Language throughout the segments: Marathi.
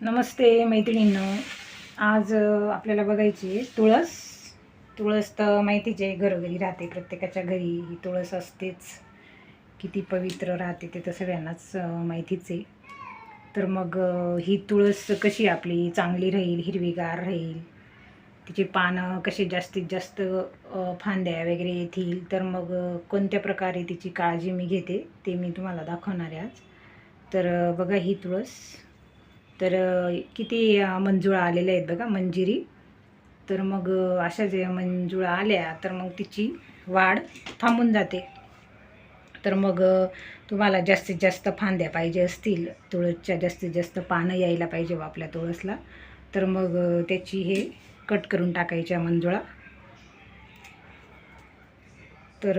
नमस्ते मैत्रिणींनो. आज आपल्याला बघायची आहे तुळस. तुळस तर माहितीच आहे घरोघरी राहते प्रत्येकाच्या घरी. ही तुळस असतेच. किती पवित्र राहते ते तर सगळ्यांनाच माहितीच आहे. तर मग ही तुळस कशी आपली? चांगली राहील हिरवीगार राहील? तिची पानं कशी जास्तीत जास्त फांद्या वगैरे येतील? तर मग कोणत्या प्रकारे तिची काळजी मी घेते ते मी तुम्हाला दाखवणार आहे आज. तर बघा ही तुळस. तर किती मंजुळा आलेल्या आहेत बघा मंजिरी. तर मग अशा जे मंजुळा आल्या तर मग तिची वाढ थांबून जाते. तर मग तुम्हाला जास्तीत जास्त फांद्या पाहिजे असतील तुळसच्या जास्तीत जास्त पानं यायला पाहिजे बा आपल्या तुळसला. तर मग त्याची हे कट करून टाकायच्या मंजुळा. तर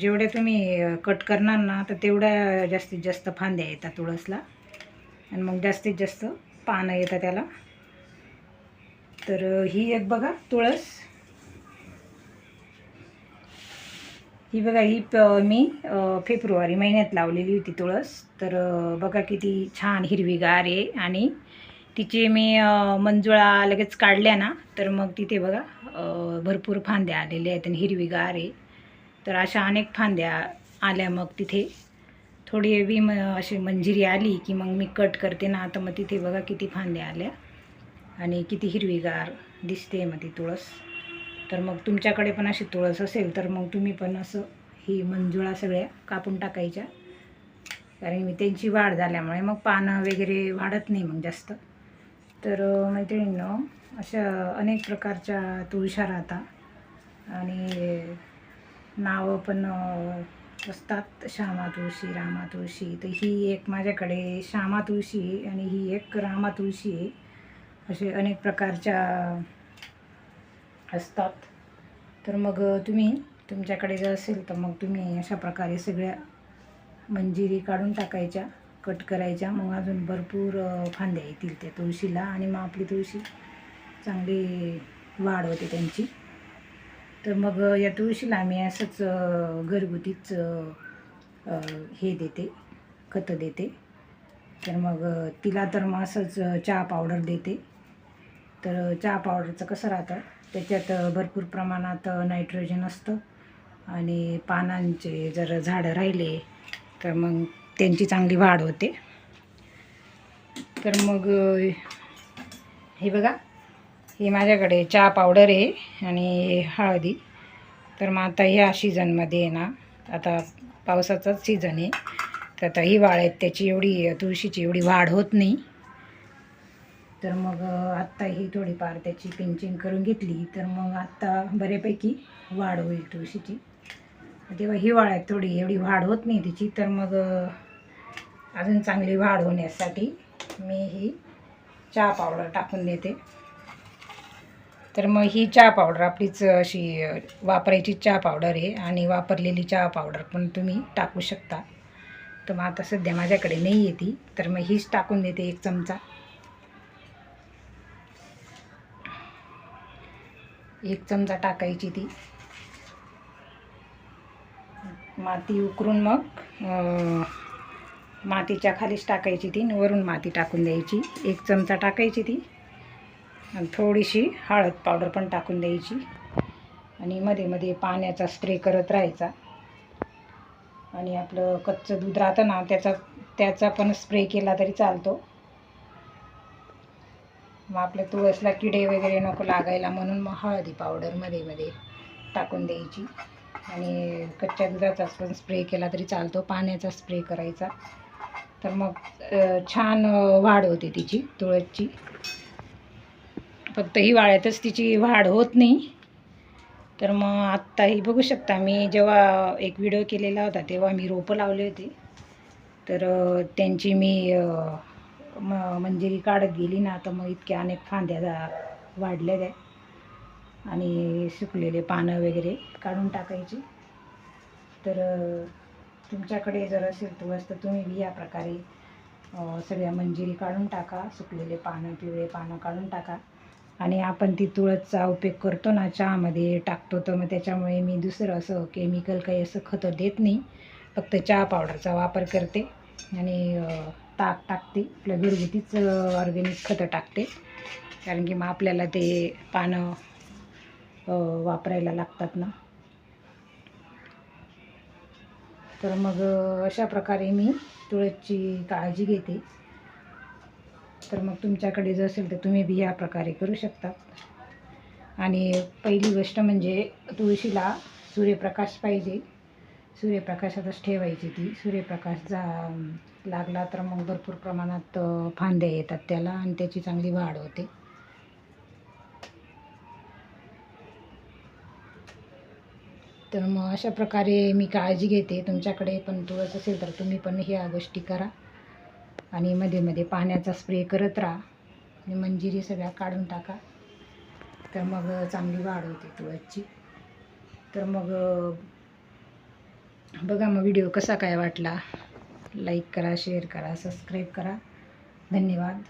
जेवढ्या तुम्ही कट करणार ना तर तेवढ्या जास्तीत जास्त फांद्या येतात तुळसला. आणि मग जास्तीत जास्त पानं येतात त्याला. तर ही एक बघा तुळस. ही बघा ही प मी फेब्रुवारी महिन्यात लावलेली होती तुळस. तर बघा किती छान हिरवीगार आहे आणि तिचे मी मंजुळा लगेच काढल्या ना तर मग तिथे बघा भरपूर फांद्या आलेल्या आहेत आणि हिरवीगार आहे. तर अशा अनेक फांद्या आल्या मग तिथे. थोडी हेवी म अशी मंजिरी आली की मग मी कट करते ना तर मग तिथे बघा किती फांद्या आल्या. आणि किती हिरवीगार दिसते मग ती तुळस. तर मग तुमच्याकडे पण अशी तुळस असेल तर मग तुम्ही पण असं ही मंजुळा सगळ्या कापून टाकायच्या. कारण मी त्यांची वाढ झाल्यामुळे मग पानं वगैरे वाढत नाही मग जास्त. तर मैत्रिणीनं मैत्रिणींनो अशा अनेक प्रकारच्या तुळशा राहतात आणि नावं पण असतात श्यामा तुळशी रामा तुळशी. तर ही एक माझ्याकडे श्यामा तुळशी आहे आणि ही एक रामा तुळशी आहे. असे अनेक प्रकारच्या असतात. तर मग तुम्ही तुमच्याकडे जर असेल तर मग तुम्ही अशा प्रकारे सगळ्या मंजिरी काढून टाकायच्या कट करायच्या. मग अजून भरपूर फांद्या येतील त्या तुळशीला आणि मग आपली तुळशी चांगली वाढ होते त्यांची. तर मग या तुळशीला आम्ही असंच घरगुतीच हे देते खतं देते. तर मग तिला तर मग असंच चहा पावडर देते. तर चहा पावडरचं कसं राहतं त्याच्यात भरपूर प्रमाणात नायट्रोजन असतं आणि पानांचे जर झाडं राहिले तर मग त्यांची चांगली वाढ होते. तर मग हे बघा. ही माझ्याकडे चहा पावडर आहे आणि हळदी. तर मग आता ह्या सीझनमध्ये आहे ना आता पावसाचाच सीझन आहे. तर आता हिवाळ्यात त्याची एवढी तुळशीची एवढी वाढ होत नाही. तर मग आत्ता ही थोडीफार त्याची पिंचिंग करून घेतली. तर मग आत्ता बऱ्यापैकी वाढ होईल तुळशीची. तेव्हा हिवाळ्यात थोडी एवढी वाढ होत नाही तिची. तर मग अजून चांगली वाढ होण्यासाठी मी ही चहा पावडर टाकून देते. तर मग ही चहा पावडर आपलीच अशी वापरायची चहा पावडर आहे आणि वापरलेली चहा पावडर पण तुम्ही टाकू शकता. तर मग आता सध्या माझ्याकडे नाही आहे ती तर मग हीच टाकून देते एक चमचा. एक चमचा टाकायची ती. माती उकरून मग मातीच्या खालीच टाकायची ती वरून माती टाकून द्यायची. एक चमचा टाकायची ती. आणि थोडीशी हळद पावडर पण टाकून द्यायची. आणि मध्ये मध्ये पाण्याचा स्प्रे करत राहायचा. आणि आपलं कच्चं दूध राहतं ना त्याचा त्याचा पण स्प्रे केला तरी चालतो. मग आपल्या तुळसला किडे वगैरे नको लागायला म्हणून मग हळदी पावडरमध्ये मध्ये टाकून द्यायची. आणि कच्च्या दुधाचा पण स्प्रे केला तरी चालतो पाण्याचा स्प्रे करायचा. तर मग छान वाढ होते तिची तुळसची. फक्त हिवाळ्यातच तिची वाढ होत नाही. तर मग आत्ताही बघू शकता मी जेव्हा एक व्हिडिओ केलेला होता तेव्हा मी रोपं लावले होते. तर त्यांची मी म मंजिरी काढत गेली ना तर मग इतक्या अनेक फांद्या जा- वाढल्या त्या. आणि सुकलेले पानं वगैरे काढून टाकायची. तर तुमच्याकडे जर असेल तुळस तर तुम्ही बी या प्रकारे सगळ्या मंजिरी काढून टाका सुकलेले पानं पिवळे पानं काढून टाका. आणि आपण ती तुळसचा उपयोग करतो ना चहामध्ये टाकतो तर मग त्याच्यामुळे मी दुसरं असं केमिकल काही असं खतं देत नाही. फक्त चहा पावडरचा वापर करते आणि ताक टाकते. आपल्या घरगुतीच ऑर्गॅनिक खतं टाकते. कारण की मग आपल्याला ते पानं वापरायला लागतात ना. तर मग अशा प्रकारे मी तुळसची काळजी घेते. तर मग तुमच्याकडे जर असेल तर तुम्ही बी या प्रकारे करू शकतात आणि पहिली गोष्ट म्हणजे तुळशीला सूर्यप्रकाश पाहिजे. सूर्यप्रकाशातच ठेवायची ती. सूर्यप्रकाश जा लागला तर मग भरपूर प्रमाणात फांद्या येतात त्याला आणि त्याची चांगली वाढ होते. तर मग अशा प्रकारे मी काळजी घेते तुमच्याकडे. पण तुळस असेल तर तुम्ही पण ह्या गोष्टी करा. आणि मध्ये मध्ये पाण्याचा स्प्रे करत राहा. आणि मंजिरी सगळ्या काढून टाका. तर मग चांगली वाढ होते तुळसची. तर मग बघा मग व्हिडिओ कसा काय वाटला. लाईक करा शेअर करा सबस्क्राईब करा. धन्यवाद.